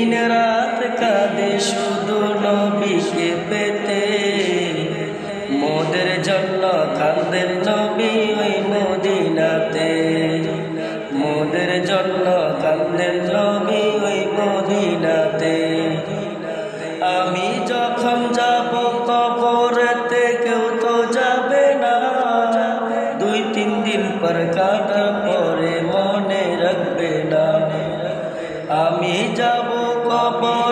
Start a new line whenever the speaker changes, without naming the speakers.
দিন রাত কাঁদে শুধু নবীকে পেতে। মোদের জন্য কান্দেন নবী ওই মদিনাতে। মোদের জন্য কান্দেন নবী ওই মদিনাতে। আমি যখন যাব কবরেতে কেউ তো যাবে না। দুই তিন দিন পর কাটা পরে মনে রাখবে না। আমি যাব Papa.